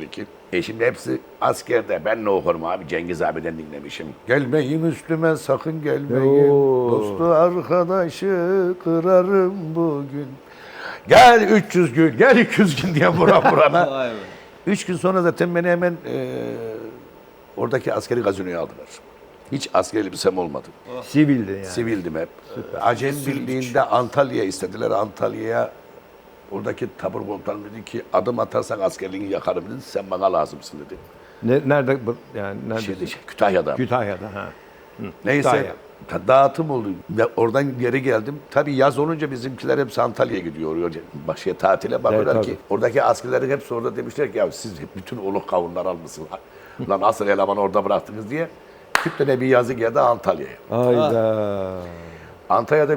02. E şimdi hepsi askerde. Ben ne okurum abi? Cengiz abiden dinlemişim. Gelmeyin üstüme sakın gelmeyin. Oo. Dostu arkadaşı kırarım bugün. Gel 300 gün, gel 200 gün diye bura burana. Üç gün sonra zaten beni hemen e, oradaki askeri gazinoya aldılar. Hiç askeri elbisem olmadı. Sivildi yani. Sivildim hep. Acem Birliği'nde Antalya istediler. Antalya'ya oradaki tabur komutanım dedi ki adım atarsan askerliğini yakarım dedi. Sen bana lazımsın dedi. Ne, nerede bu- yani nerede? Şeyde, şey, Kütahya'da. Kütahya'da ha. Neyse Kütahya. ta- dağıtım oldu. Ve oradan geri geldim. Tabii yaz olunca bizimkiler hepsi Antalya'ya gidiyor. Başka tatile bakıyorlar Evet, ki. Oradaki askerlerin hepsi orada demişler ki ya siz hep bütün oluk kavunlar almışsınız. Lan asıl elemanı orada bıraktınız diye. 40 tane bir yazı geldi Antalya'ya. Hayda. Antalya'da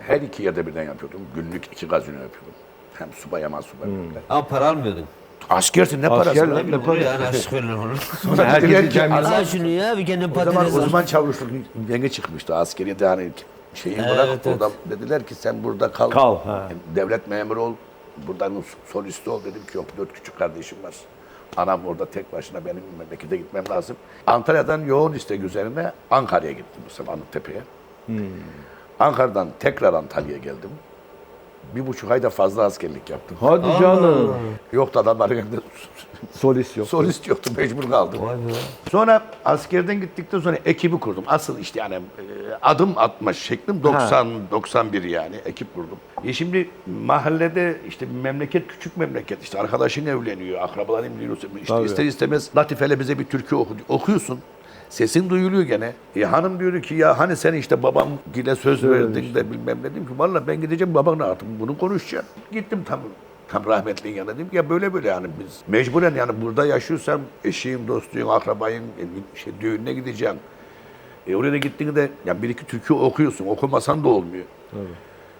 her iki yerde birden yapıyordum. Günlük iki gazino yapıyordum. Hem subay hem subay. Ama para almıyordun. Askersin ne parası Asker ne Bunu para? yani aşk verilir onu. Sonra Herkes dediler ki, kendi- "Adam- Al şunu ya bir kendin O zaman patates uzman çavuşluk yeni çıkmıştı. Askeriyede hani şeyi Evet, bırak evet. orada dediler ki sen burada kal. Kal, ha. Devlet memuru ol. Buradan solisti ol dedim ki yok dört küçük kardeşim var. Anam orada tek başına benim memlekete gitmem lazım. Antalya'dan yoğun istek üzerine Ankara'ya gittim bu sefer Anıttepe'ye. Hmm. Ankara'dan tekrar Antalya'ya geldim. Bir buçuk ayda fazla askerlik yaptım. Hadi canım. Yoktu adamların elinde Solist yok. solist yoktu mecbur kaldım. Vay be. Sonra askerden gittikten sonra ekibi kurdum. Asıl işte yani e, adım atma şeklim 90 91 yani ekip kurdum. E şimdi mahallede işte memleket küçük memleket işte arkadaşın evleniyor, akrabaların evleniyor. İşte Tabii. ister istemez Latife'yle bize bir türkü oku, okuyorsun. Sesin duyuluyor gene. E hanım diyor ki ya hani sen işte babam gile söz verdin de bilmem ne. dedim ki valla ben gideceğim babanla artık bunu konuşacağım. Gittim tam tam rahmetliğin yanına dedim ki ya böyle böyle yani biz mecburen yani burada yaşıyorsam eşiğim, dostuyum, akrabayım e, şey düğününe gideceğim. E oraya da gittiğinde yani bir iki türkü okuyorsun. Okumasan da olmuyor.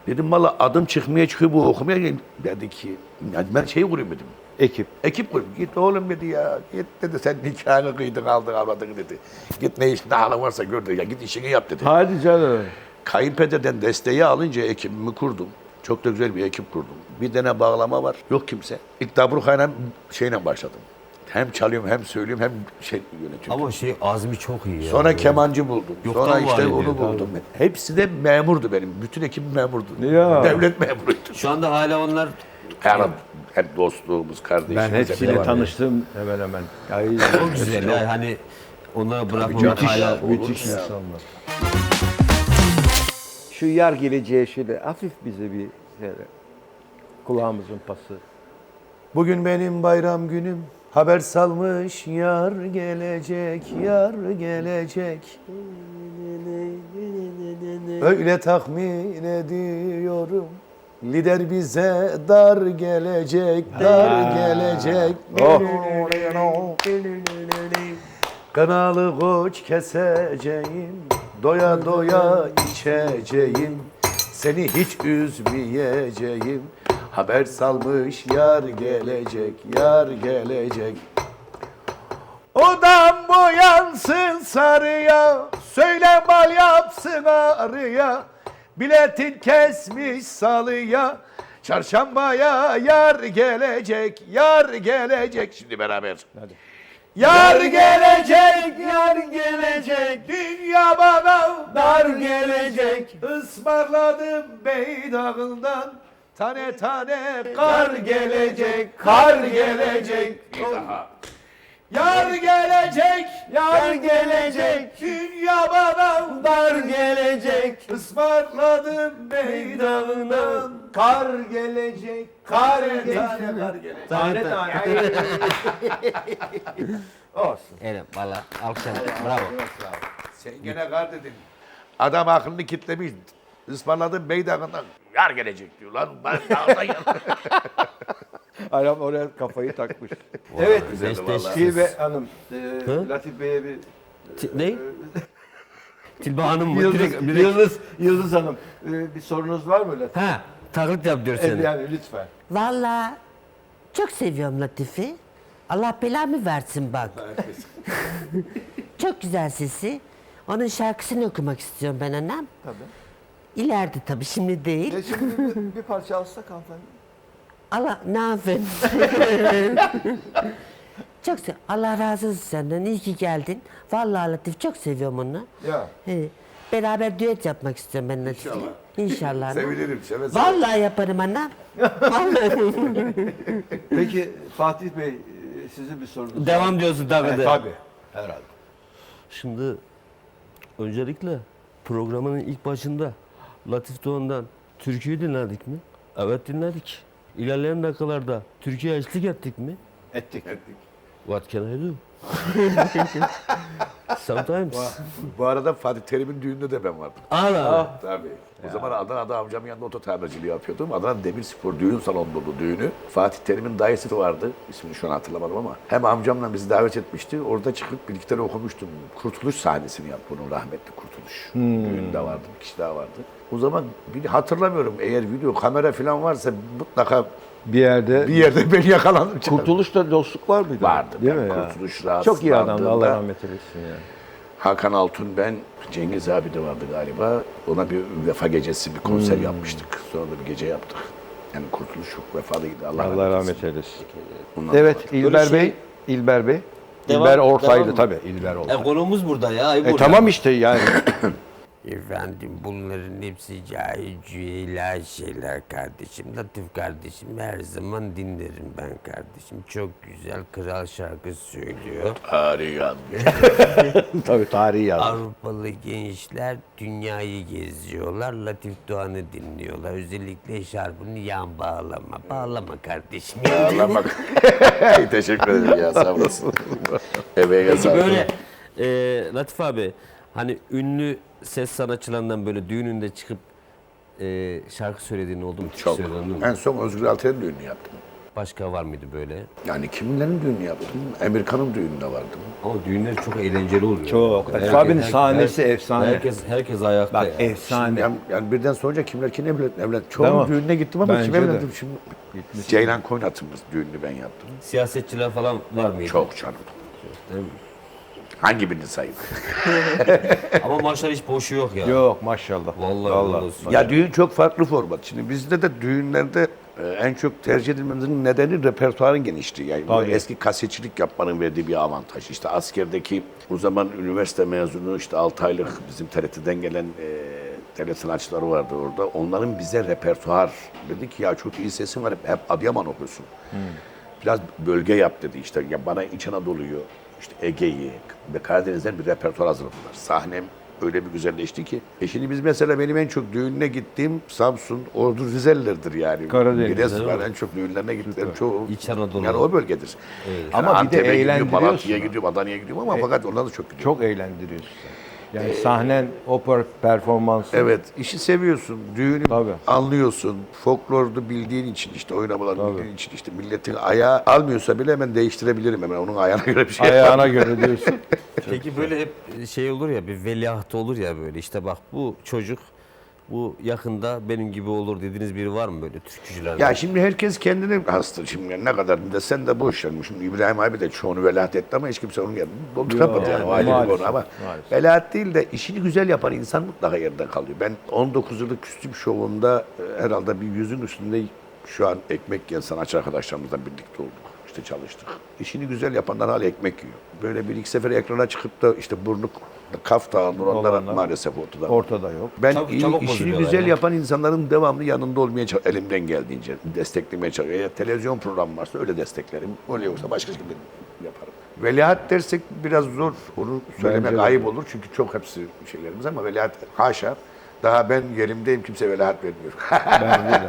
Dedim valla adım çıkmaya çıkıyor bu okumaya. Dedi ki yani ben şey kurayım dedim. Ekip. Ekip kurayım. Git oğlum dedi ya. Git dedi sen nikahını kıydın aldın avradın dedi. Git ne iş ne halin varsa gör dedi. Ya git işini yap dedi. Hadi canım. Kayınpederden desteği alınca ekibimi kurdum. Çok da güzel bir ekip kurdum. Bir tane bağlama var. Yok kimse. İlk Dabrukay'la şeyle başladım. Hem çalıyorum hem söylüyorum hem şey yönetiyorum. Ama şey azmi çok iyi ya. Sonra kemancı buldum. Yoktan Sonra var işte onu buldum. Hepsi de memurdu benim. Bütün ekibim memurdu. Ya. Devlet memuruydu. Şu anda hala onlar Yani hem dostluğumuz, kardeşimiz. Ben hepsiyle tanıştım hemen hemen. Ay, çok güzel ya. Hani onlara bırakmamak hala. Müthiş insanlar. Şu yar geleceğe şöyle hafif bize bir şöyle, kulağımızın pası. Bugün benim bayram günüm. Haber salmış yar gelecek, yar gelecek. Öyle tahmin ediyorum. Lider bize dar gelecek, dar gelecek. Kanalı koç keseceğim, doya doya içeceğim. Seni hiç üzmeyeceğim. Haber salmış yar gelecek, yar gelecek. Odam boyansın sarıya, söyle bal yapsın arıya. Biletin kesmiş salıya, çarşambaya yar gelecek, yar gelecek. Şimdi beraber. Yar gelecek, yar gelecek, dünya bana dar gelecek. Ismarladım beydağından, tane tane kar gelecek, kar gelecek. Bir daha. Yar gelecek, yar gelecek, dünya bana dar gelecek. Ismarladım meydağından, kar gelecek, kar gelecek. Kar gelecek. Tane tane. Olsun. Evet valla alkışlar. Bravo. Sen gene kar dedin. Adam aklını kitlemiş. Ismarladım meydağından, yar gelecek diyor lan. Ben dağda. Adam oraya kafayı takmış. evet. Güzeldi. Tilbe Hanım, e, Hı? Latif Bey'e bir Ti- ne? Tilba Hanım mı? Yıldız, Direkt, direkt. Yıldız, Yıldız Hanım, e, bir sorunuz var mı Latif? Ha, taklit yap diyor Evet, seni. yani lütfen. Vallahi çok seviyorum Latife. Allah belamı versin bak. çok güzel sesi. Onun şarkısını okumak istiyorum ben annem. Tabii. İleride tabii şimdi değil. E şimdi bir, bir parça alsak hanımefendi. Allah ne yapayım? çok sev Allah razı olsun senden. İyi ki geldin. Vallahi Latif çok seviyorum onu. Ya. He. Beraber düet yapmak istiyorum ben Latif'le. İnşallah. İnşallah. Sevinirim, seve seve. Vallahi yaparım anam. Vallahi. Peki Fatih Bey e, sizin bir sorunuz var. Devam diyorsun tabii de. Tabii. Herhalde. Şimdi öncelikle programın ilk başında Latif Doğan'dan türküyü dinledik mi? Evet dinledik. İlerleyen dakikalarda Türkiye eşlik ettik mi? Ettik. What can I do? Sometimes. Bu arada Fatih Terim'in düğününde de ben vardım. Ala. Tabii. O zaman Adana'da amcamın yanında oto tamirciliği yapıyordum. Adana Demirspor düğün salonunda bu düğünü. Fatih Terim'in dayısı vardı. İsmini şu an hatırlamadım ama. Hem amcamla bizi davet etmişti. Orada çıkıp bir iki tane okumuştum. Kurtuluş sahnesini yaptı onun rahmetli Kurtuluş. Düğünde vardı. Bir kişi daha vardı. O zaman bir hatırlamıyorum. Eğer video kamera falan varsa mutlaka Bir yerde bir yerde beni yakalandım. Kurtuluş'ta dostluk var mıydı? Vardı. Değil Ben mi ya? Kurtuluş Çok iyi adamdı. Allah rahmet eylesin ya. Hakan Altun ben, Cengiz abi de vardı galiba. Ona bir vefa gecesi bir konser yapmıştık. Sonra da bir gece yaptık. Yani Kurtuluş çok vefalıydı. Allah, Allah rahmet eylesin. Evet İlber şey- Bey. İlber Bey. Devam- İlber Ortaylı tabii. İlber E Ortaylı. konumuz burada ya. E, tamam işte yani. Efendim bunların hepsi cahil şeyler kardeşim. Latif kardeşim her zaman dinlerim ben kardeşim. Çok güzel kral şarkı söylüyor. Harika. tabii tarihi yazdı. Avrupalı gençler dünyayı geziyorlar. Latif Doğan'ı dinliyorlar. Özellikle şarkını yan bağlama. Bağlama kardeşim. Bak. Teşekkür ederim ya sağ olasın. Emeğe Peki böyle e, Latif abi hani ünlü ses sanatçılarından böyle düğününde çıkıp e, şarkı söylediğin oldu mu? Çok. söylediğin? En son Özgür Alten'in düğünü yaptım. Başka var mıydı böyle? Yani kimlerin düğünü yaptım? Emirkan'ın düğününde vardım. Ama düğünler çok eğlenceli oluyor. Çok. Herkes- Abinin her- sahnesi her- efsane. Herkes herkes ayakta. Bak ya. efsane. Yani, yani birden sonra kimler kim evlendi. Değil Çoğunun mi? düğününe gittim ama Bence de. evlendim şimdi? Ceylan Koynat'ımız düğününü ben yaptım. Siyasetçiler falan var mıydı? Çok canım. Değil mi? Hangi birini sayayım? Ama maçlar hiç boşu yok ya. Yok maşallah. Vallahi, vallahi. olsun. Ya düğün çok farklı format. Şimdi bizde de düğünlerde e, en çok tercih edilmemizin nedeni repertuarın genişliği. Yani Tabii. eski kasetçilik yapmanın verdiği bir avantaj. İşte askerdeki o zaman üniversite mezunu işte 6 aylık bizim TRT'den gelen e, tele sanatçıları vardı orada. Onların bize repertuar dedi ki ya çok iyi sesin var hep, hep Adıyaman okuyorsun. Biraz bölge yap dedi işte ya bana İç Anadolu'yu işte Ege'yi ve Karadeniz'den bir repertuar hazırladılar. Sahnem öyle bir güzelleşti ki. E şimdi biz mesela benim en çok düğününe gittiğim Samsun, Ordu, Rizelilerdir yani. Karadeniz, Giresun en çok düğünlerine gittiğim çoğu. İç Anadolu. Yani o bölgedir. Yani Ama bir de Antep'e gidiyorum, eğlendiriyorsun Malatya'ya gidiyorum, Adana'ya gidiyorum ama fakat onlar da çok gidiyor. Çok eğlendiriyorsun. Yani sahnen, opera performansı. Evet, işi seviyorsun, düğünü Tabii. anlıyorsun, folklordu bildiğin için işte oynamalar bildiğin için işte milletin ayağı almıyorsa bile hemen değiştirebilirim hemen onun ayağına göre bir şey yaparım. Ayağına göre diyorsun. Peki böyle hep şey olur ya bir veliaht olur ya böyle işte bak bu çocuk bu yakında benim gibi olur dediğiniz biri var mı böyle türkücülerden? Ya şimdi herkes kendine hasta şimdi ne kadar da sen de boş ver. Şimdi İbrahim abi de çoğunu velahat etti ama hiç kimse onun yerini dolduramadı yani. O ayrı bir konu ama maalesef. velahat değil de işini güzel yapan insan mutlaka yerde kalıyor. Ben 19 yıllık küstüm şovunda e, herhalde bir yüzün üstünde şu an ekmek yiyen sanatçı arkadaşlarımızla birlikte olduk. İşte çalıştık. İşini güzel yapanlar hala ekmek yiyor. Böyle bir iki sefer ekrana çıkıp da işte burnu kaf dağılır Olanlar. maalesef ortada. Ortada yok. Ben Çabuk- iyi, çabuk işini bozuluyorlar güzel ya. yapan insanların devamlı yanında olmaya çalış- elimden geldiğince desteklemeye çalışıyorum. Eğer televizyon programı varsa öyle desteklerim. Öyle yoksa başka şekilde yaparım. Veliaht dersek biraz zor. Onu söylemek Bence de. ayıp olur çünkü çok hepsi şeylerimiz ama veliaht haşa. Daha ben yerimdeyim kimse veliaht vermiyor.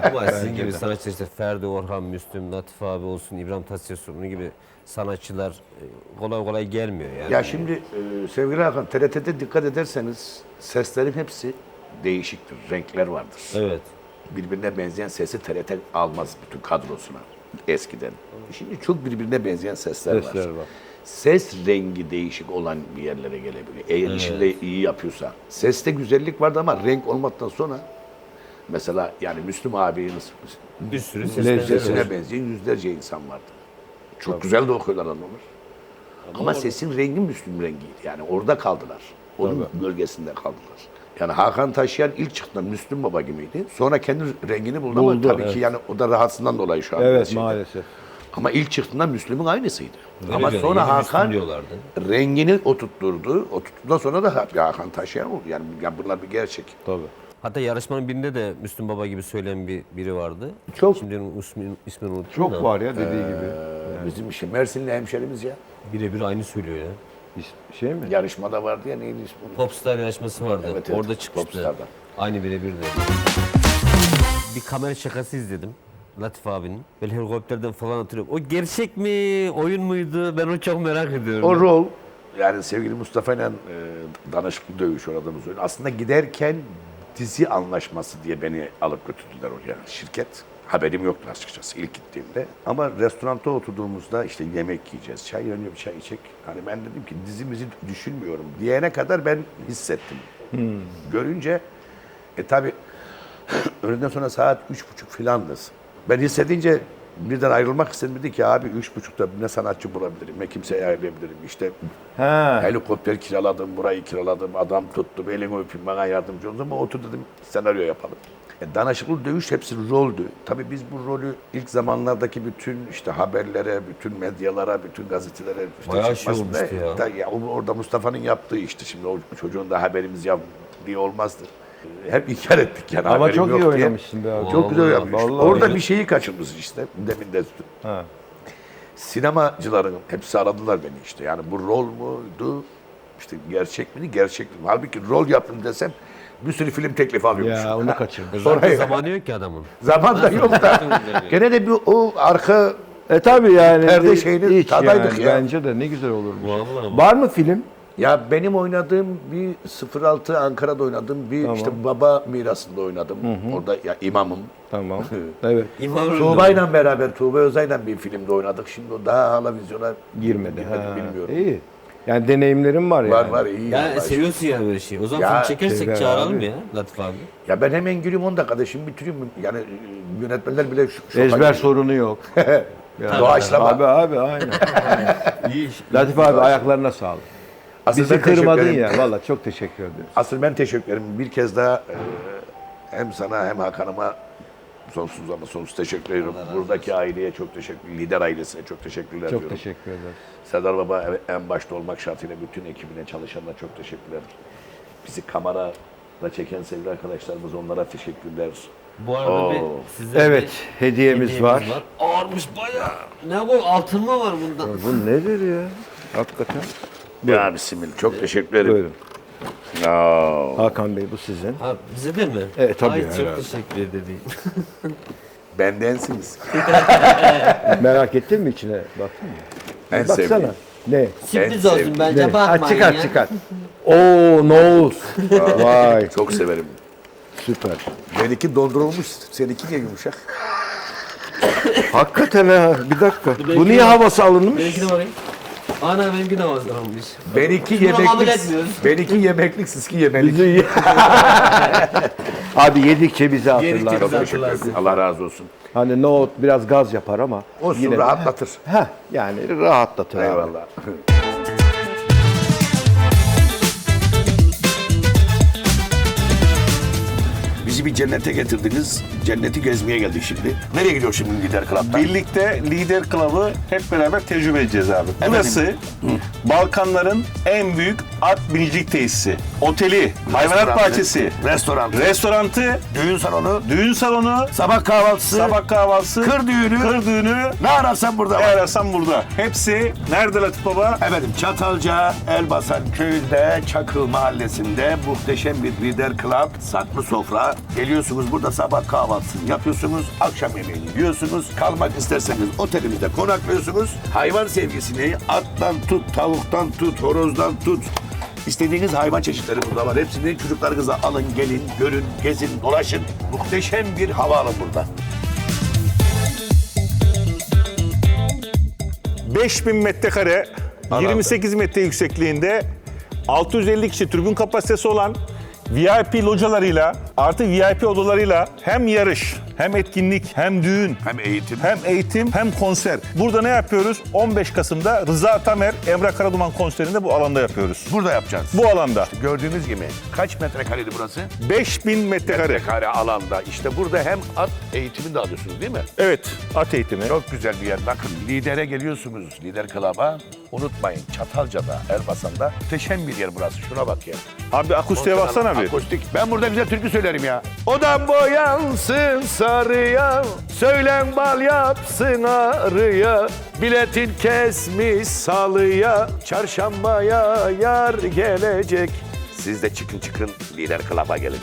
Ama sizin gibi sanatçılar işte Ferdi Orhan, Müslüm, Latif abi olsun, İbrahim Tatlıses bunun gibi sanatçılar e, kolay kolay gelmiyor yani. ya şimdi e, sevgili Hakan TRT'de dikkat ederseniz seslerin hepsi değişiktir. Renkler vardır. Evet. birbirine benzeyen sesi TRT almaz bütün kadrosuna eskiden. Şimdi çok birbirine benzeyen sesler, Sesler var. Ses rengi değişik olan bir yerlere gelebiliyor. Eğer işinde iyi yapıyorsa. Seste güzellik vardı ama renk olmaktan sonra mesela yani Müslüm abinin Bir sürü sesine benzeyen yüzlerce insan vardı. Çok güzel de okuyorlar adamlar. Ama sesin rengi Müslüm rengiydi. Yani orada kaldılar. Onun bölgesinde kaldılar. Yani Hakan Taşıyan ilk çıktığında Müslüm Baba gibiydi. Sonra kendi rengini buldu, Buldu, ama tabii evet. ki yani o da rahatsından dolayı şu an. Evet maalesef. Ama ilk çıktığında Müslüm'ün aynısıydı. Öyle ama diyorlar, sonra yeni Müslüm Hakan diyorlardı. rengini oturtturdu. Oturttuktan sonra da Hakan Taşıyan oldu. Yani, yani bunlar bir gerçek. Tabii. Hatta yarışmanın birinde de Müslüm Baba gibi söyleyen bir biri vardı. Çok. Şimdi onun ismini, ismini unuttum Çok da. var ya dediği gibi. Ee, Bizim işte Mersinli hemşerimiz ya. Birebir aynı söylüyor ya. İs- Şey mi? Yarışmada vardı ya neydi ismi? Popstar yarışması vardı. Evet, evet. Orada çıkmıştı. Popstar'da. Aynı birebir de. Bir kamera şakası izledim. Latif abinin. Böyle helikopterden falan hatırlıyorum. O gerçek mi, oyun muydu? Ben onu çok merak ediyorum. O rol yani sevgili Mustafa ile e, danışıklı dövüş oynadığımız oyun. Aslında giderken dizi anlaşması diye beni alıp götürdüler oraya şirket. Haberim yoktu açıkçası ilk gittiğimde. Ama restoranda oturduğumuzda işte yemek yiyeceğiz, çay yanıyor, bir çay içecek. Hani ben dedim ki dizimizi düşünmüyorum diyene kadar ben hissettim. Görünce e tabi öğleden sonra saat üç buçuk filandı. Ben hissedince birden ayrılmak istedim. Dedi ki abi üç buçukta ne sanatçı bulabilirim, ne kimseyi ayarlayabilirim. İşte Ha. helikopter kiraladım, burayı kiraladım, adam tuttum, elini öpeyim, bana yardımcı oldu ama otur dedim senaryo yapalım. E, danışıklı dövüş hepsi roldü. Tabii biz bu rolü ilk zamanlardaki bütün işte haberlere, bütün medyalara, bütün gazetelere işte Bayağı şey çıkmasında- olmuştu ya. Da- ya orada Mustafa'nın yaptığı işte şimdi o çocuğun da haberimiz yok diye olmazdı. Hep inkar ettik yani Ama çok iyi oynamışsın be abi. Çok güzel yapmış. Orada öyle. bir şeyi kaçırmış işte demin de. Ha. Sinemacıların hepsi aradılar beni işte. Yani bu rol muydu? İşte gerçek miydi? Gerçek mi? Halbuki rol yaptım desem bir sürü film teklifi alıyormuş. Ya onu kaçırmış. Sonra Zaten zamanı yok ki adamın. zaman da yok da. Gene de bir o arka E tabi yani. Perde de- şeyini tadaydık yani. ya. Bence de ne güzel olurmuş. Vallahi. Var mı film? Ya benim oynadığım bir 06 Ankara'da oynadığım bir Tamam. işte baba mirasında oynadım. Orada ya imamım. Tamam. evet. İmam Tuğba'yla beraber Tuğba Özay'la bir filmde oynadık. Şimdi o daha hala vizyona Girmedi. girmedi Ha. bilmiyorum. İyi. Yani deneyimlerim var yani. Var var iyi. Ya vallahi. seviyorsun yani böyle şeyi. O zaman Ya, film çekersek şeyler çağıralım abi. ya Latif abi. Ya ben hemen gülüyorum 10 dakikada şimdi bitiriyorum. Yani e, yönetmenler bile şu, şoka Ezber giriyor. sorunu yok. Yani. Doğaçlama. Abi abi aynen. İyi. Latif abi ayaklarına sağlık. Asıl Bizi ben kırmadın ederim. ya. Valla çok teşekkür ederiz. Asıl ben teşekkür ederim. Bir kez daha e, hem sana hem Hakan'ıma sonsuz ama sonsuz teşekkür ediyorum. Buradaki aileye çok teşekkür Lider ailesine çok teşekkürler Çok diyorum. teşekkür ederiz. Serdar Baba en- en başta olmak şartıyla bütün ekibine çalışanlara çok teşekkürler. Bizi kamerada çeken sevgili arkadaşlarımız onlara teşekkürler. Bu arada Oo. bir size Evet bir hediyemiz var. Ağırmış bayağı. Ne bu altın mı var bunda? Bu nedir ya? Hakikaten. Ya bismillah çok teşekkür ederim. Buyurun. Ya. Hakan Bey bu sizin. Ha, bize de mi? Evet, tabii Ay, çok herhalde. teşekkür ederim. Bendensiniz. Merak ettin mi içine? Baktın mı? En Baksana. sevdiğim. Ne? Sürpriz En olsun sevdiğim. bence Ne? bakmayın Ha, çıkar ya. çıkar. Oo Noğuz. Vay Çok severim. süper. Benimki dondurulmuş, seninki niye yumuşak? Hakikaten ha. Bir dakika. benimki Bu niye de- havası alınmış? Benimkine bakayım. Ana benimki de hazırlanmış. Benimki Şunu kabul yemeklik, etmiyoruz. benimki yemeklik, sizinki yemelik. Bizi... Abi yedikçe bizi hatırlar. Yedikçe Çok bizi- teşekkür ederim. hatırlarsın. Allah razı olsun. Hani nohut biraz gaz yapar ama. Olsun yine de- rahatlatır. Heh, yani rahatlatır abi. Eyvallah. Bizi bir cennete getirdiniz. Cenneti gezmeye geldik şimdi. Nereye gidiyor şimdi Lider Club'dan? Birlikte Lider Club'ı hep beraber tecrübe edeceğiz abi. Burası Balkanların en büyük at binicilik tesisi. Oteli, hayvanat bahçesi, Restoran, restorantı, düğün salonu, düğün salonu, sabah kahvaltısı, sabah kahvaltısı, kır düğünü, kır düğünü, ne ararsan burada ne ararsan burada. Hepsi nerede Latif Baba? Efendim Çatalca Elbasan köyünde Çakıl mahallesinde muhteşem bir lider club saklı sofra. Geliyorsunuz burada sabah kahvaltısını yapıyorsunuz. Akşam yemeğini yiyorsunuz. Kalmak isterseniz otelimizde konaklıyorsunuz. Hayvan sevgisini attan tut, tavuktan tut, horozdan tut. İstediğiniz hayvan çeşitleri burada var. Hepsini çocuklarınıza alın, gelin, görün, gezin, dolaşın. Muhteşem bir hava alın burada. 5000 metrekare, Allah 28 metre yüksekliğinde 650 kişi tribün kapasitesi olan VIP localarıyla artı VIP odalarıyla hem yarış hem etkinlik, hem düğün, Hem eğitim. hem eğitim, hem konser. Burada ne yapıyoruz? 15 Kasım'da Rıza Tamer, Emrah Karaduman konserinde bu alanda yapıyoruz. Burada yapacağız. Bu alanda. Gördüğünüz gibi kaç metrekareydi burası? 5000 metrekare. Metrekare alanda. İşte burada hem at eğitimi de alıyorsunuz değil mi? Evet, at eğitimi. Çok güzel bir yer. Bakın lidere geliyorsunuz. Lider Club'a. Unutmayın Çatalca'da, Elbasan'da. Muhteşem bir yer burası. Şuna bak ya. Abi akustiğe baksana bir. Akustik. Ben burada güzel türkü söylerim ya. Odam boyansın sarıya, söylen bal yapsın arıya. Biletin kesmiş salıya, çarşambaya yar gelecek. Siz de çıkın çıkın lider klaba gelin.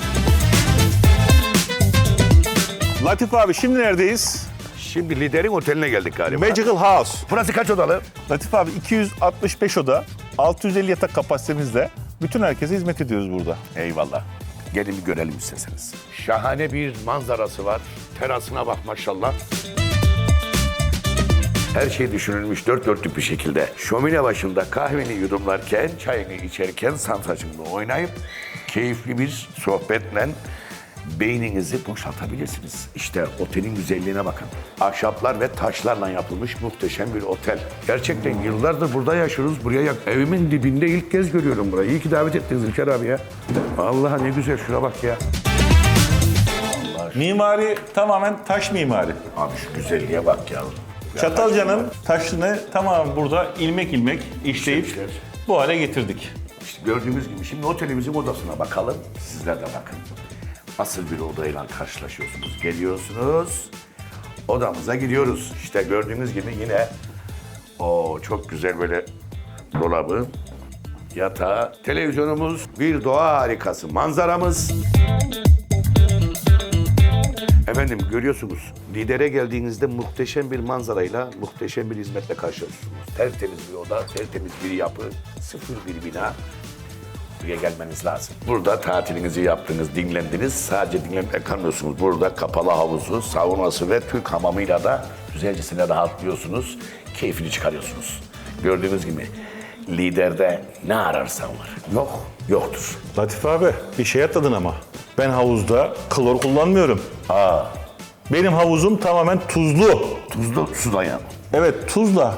Latif abi şimdi neredeyiz? Şimdi liderin oteline geldik galiba. Magical House. Burası kaç odalı? Latif abi 265 oda, 650 yatak kapasitemizle bütün herkese hizmet ediyoruz burada. Eyvallah. Gelin bir görelim isterseniz. Şahane bir manzarası var. Terasına bak maşallah. Her şey düşünülmüş dört dörtlük bir şekilde. Şömine başında kahveni yudumlarken, çayını içerken santracımla oynayıp keyifli bir sohbetle beyninizi boşaltabilirsiniz. İşte otelin güzelliğine bakın. Ahşaplar ve taşlarla yapılmış muhteşem bir otel. Gerçekten yıllardır burada yaşıyoruz. Buraya yak evimin dibinde ilk kez görüyorum burayı. İyi ki davet ettiniz İlker abi ya. Vallahi ne güzel şuna bak ya. Mimari tamamen taş mimari. Abi şu güzelliğe bak ya. Çatalca'nın taşını tamamen burada ilmek ilmek işleyip İşlemişler. bu hale getirdik. İşte gördüğümüz gibi şimdi otelimizin odasına bakalım. Sizler de bakın. Nasıl bir odayla karşılaşıyorsunuz? Geliyorsunuz. Odamıza gidiyoruz. İşte gördüğünüz gibi yine o çok güzel böyle dolabı, yatağı, televizyonumuz, bir doğa harikası, manzaramız. Efendim görüyorsunuz lidere geldiğinizde muhteşem bir manzarayla muhteşem bir hizmetle karşılaşıyorsunuz. Tertemiz bir oda, tertemiz bir yapı, sıfır bir bina. Buraya gelmeniz lazım. Burada tatilinizi yaptınız, dinlendiniz. Sadece dinlenmekle kalmıyorsunuz. Burada kapalı havuzu, saunası ve Türk hamamıyla da güzelcesine rahatlıyorsunuz. Keyfini çıkarıyorsunuz. Gördüğünüz gibi liderde ne ararsan var. Yok, yoktur. Latif abi bir şey atladın ama. Ben havuzda klor kullanmıyorum. Aa, Benim havuzum tamamen tuzlu. tuzlu sudan yan. Evet tuzla.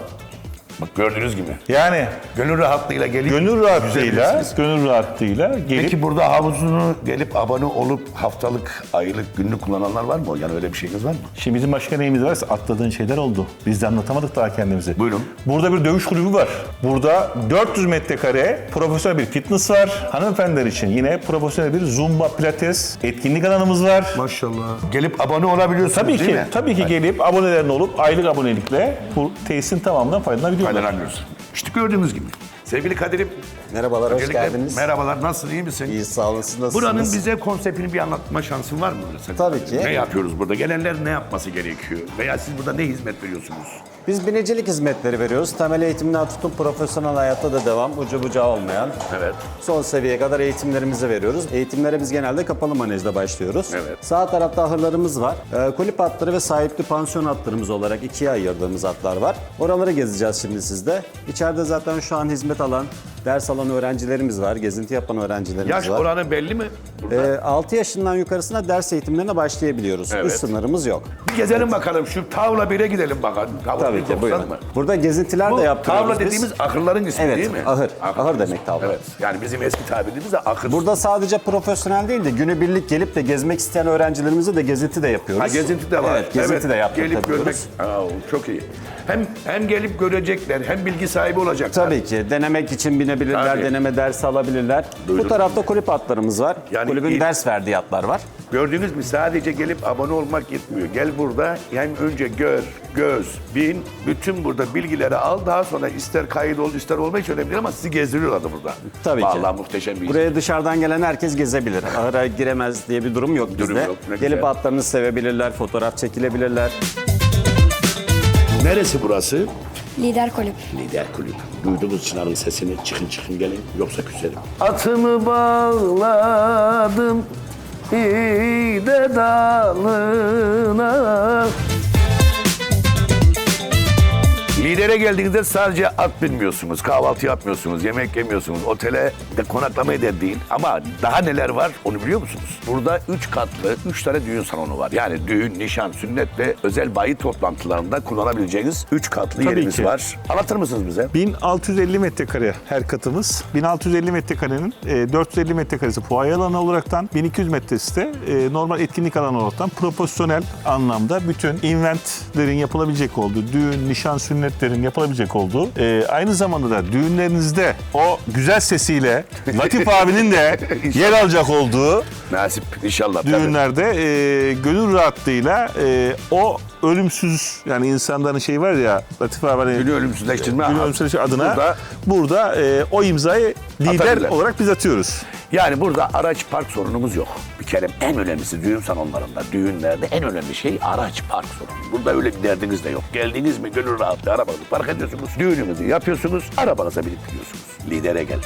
Bak gördüğünüz gibi. Yani Gönül rahatlığıyla gelip gönül rahatlığıyla, gönül rahatlığıyla gelip Peki burada havuzunu gelip abone olup haftalık, aylık, günlük kullananlar var mı? Yani öyle bir şeyiniz var mı? Şimdi bizim başka neyimiz varsa atladığın şeyler oldu. Biz de anlatamadık daha kendimizi. Buyurun. Burada bir dövüş kulübü var. Burada 400 metrekare profesyonel bir fitness var. Hanımefendiler için yine profesyonel bir zumba pilates etkinlik alanımız var. Maşallah. Gelip abone olabiliyorsunuz Tabii değil ki, mi? tabii ki gelip abonelerin olup aylık abonelikle bu tesisin tamamından faydalanabiliyorlar. Faydalanıyoruz. İşte gördüğünüz gibi. Sevgili Kadir'im. Merhabalar, hoş öncelikle geldiniz. Merhabalar, nasılsın, iyi misin? İyi sağ olun, siz nasılsınız? Buranın bize konseptini bir anlatma şansın var mı? Mesela? Tabii ki. Ne yapıyoruz burada? Gelenler ne yapması gerekiyor? Veya siz burada ne hizmet veriyorsunuz? Biz binicilik hizmetleri veriyoruz. Temel eğitimden tutun profesyonel hayatta da devam, ucu bucağı olmayan. Evet. Son seviyeye kadar eğitimlerimizi veriyoruz. Eğitimlere biz genelde kapalı manejde başlıyoruz. Evet. Sağ tarafta ahırlarımız var. Ee, kulüp atları ve sahipli pansiyon atlarımız olarak ikiye ayırdığımız atlar var. Oraları gezeceğiz şimdi sizde. İçeride zaten şu an hizmet alan, ders alan öğrencilerimiz var. Gezinti yapan öğrencilerimiz Yaş var. oranı belli mi? Burada? Ee, 6 yaşından yukarısına ders eğitimlerine başlayabiliyoruz. Evet. Üst sınırımız yok. bir gezelim bakalım. Şu tavla 1'e gidelim bakalım. Tavla Tabii ki doksan buyurun. mı? Burada gezintiler Bu de yaptırıyoruz tavla biz. dediğimiz ahırların ismi Evet, değil mi? ahır. Ahır demek tavla. Evet. Yani bizim eski tabirimiz ahır. Burada sadece profesyonel değil de günübirlik gelip de gezmek isteyen öğrencilerimize de gezinti de yapıyoruz. Ha, gezinti de var. Evet, gezinti de Gelip görmek. Aa, çok iyi. Hem hem gelip görecekler, hem bilgi sahibi olacaklar. Tabii ki. Denemek için binebilirler, Tabii. deneme dersi alabilirler. Duydum. Bu tarafta kulüp atlarımız var. Yani Kulübün iyi- ders verdiği atlar var. Gördünüz mü sadece gelip abone olmak yetmiyor. Gel burada hem önce gör, göz, bin, bütün burada bilgileri al. Daha sonra ister kayıt ol, ister olma hiç önemli değil ama sizi gezdiriyorlar da burada. Tabii ki. Vallahi muhteşem bir Buraya dışarıdan gelen herkes gezebilir. Ahıra giremez diye bir durum yok Durum bizde. yok, ne Gelip güzel. atlarını sevebilirler, fotoğraf çekilebilirler. Neresi burası? Lider kulüp. Lider kulüp. Duyduğunuz Çınar'ın sesini çıkın çıkın gelin yoksa küserim. Atımı bağladım de dalına Lidere geldiğinizde sadece at binmiyorsunuz, kahvaltı yapmıyorsunuz, yemek yemiyorsunuz, otele de konaklamaya da değil. Ama daha neler var onu biliyor musunuz? Burada üç katlı, üç tane düğün salonu var. Yani düğün, nişan, sünnet ve özel bayi toplantılarında kullanabileceğiniz üç katlı Tabii yerimiz ki. var. Anlatır mısınız bize? 1650 metrekare her katımız. 1650 metrekarenin e, 450 metrekaresi fuaye alanı olaraktan, 1200 metresi de e, normal etkinlik alanı olaraktan proporsiyonel anlamda bütün inventlerin yapılabilecek olduğu, düğün, nişan, sünnetlerin yapılabilecek olduğu, e, aynı zamanda da düğünlerinizde o güzel sesiyle Latif abinin de yer alacak olduğu Nasip inşallah. tabii. düğünlerde e, gönül rahatlığıyla e, o ölümsüz yani insanların şey var ya Latif abi hani Günü ölümsüzleştirme Gönül ölümsüzleştirme adına Burada- burada, e, o imzayı lider Atabilirler. olarak biz atıyoruz. Yani burada araç park sorunumuz yok. Bir kere en önemlisi düğün salonlarında, düğünlerde en önemli şey araç park sorunu. Burada öyle bir derdiniz de yok. Geldiniz mi gönül rahatlığı arabanızı park ediyorsunuz, düğününüzü yapıyorsunuz, arabanıza binip gidiyorsunuz. Lidere gel.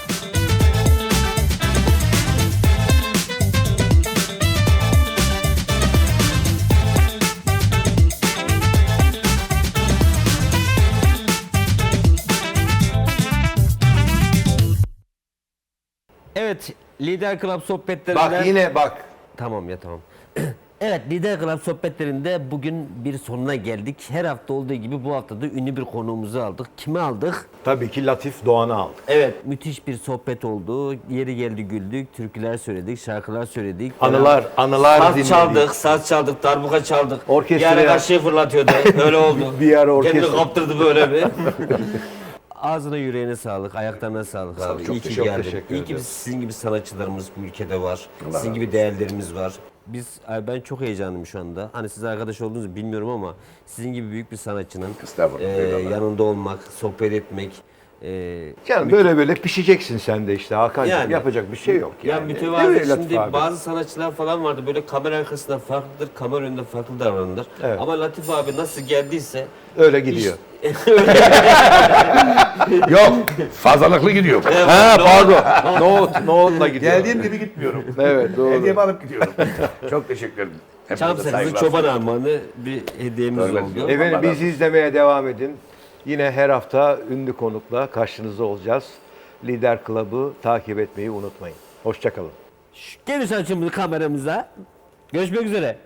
Evet, Lider Club sohbetlerinden... Bak yine bak. Tamam ya tamam. evet Lider Club sohbetlerinde bugün bir sonuna geldik. Her hafta olduğu gibi bu hafta da ünlü bir konuğumuzu aldık. Kimi aldık? Tabii ki Latif Doğan'ı aldık. Evet müthiş bir sohbet oldu. Yeri geldi güldük, türküler söyledik, şarkılar söyledik. Anılar, anılar Saz dinledik. çaldık, saz çaldık, darbuka çaldık. Orkestra- Bir ara karşıya fırlatıyordu. Öyle oldu. Bir ara orkestra- Kendini kaptırdı böyle bir. Ağzına yüreğine sağlık, ayaklarına sağlık abi. çok İyi ki teşekkür- geldin. teşekkür İyi ki ederiz. sizin gibi sanatçılarımız bu ülkede var. sizin gibi değerlerimiz var. Biz ben çok heyecanlıyım şu anda. Hani siz arkadaş olduğunuzu bilmiyorum ama sizin gibi büyük bir sanatçının Estağfurullah, eyvallah. yanında olmak, sohbet etmek, e, eee Canım böyle böyle pişeceksin sen de işte Hakan'cığım. Yani. Yapacak bir şey yok Ya yani. mi Latif şimdi abi? bazı sanatçılar falan vardı böyle kamera arkasında farklıdır, kamera önünde farklı davranırlar. Evet. Ama Latif abi nasıl geldiyse Öyle gidiyor. Yok, fazlalıklı gidiyor. ha pardon. Nohut, nohutla gidiyor. Geldiğim gibi gitmiyorum. Evet doğru. Hediyemi alıp gidiyorum. çok teşekkür ederim. Çam sakızı çoban armağanı bir hediyemiz Evet. oldu. Efendim bizi izlemeye devam edin. Yine her hafta ünlü konukla karşınızda olacağız. Lider Club'ı takip etmeyi unutmayın. Hoşçakalın. Gel açımızı kameramıza. Görüşmek üzere.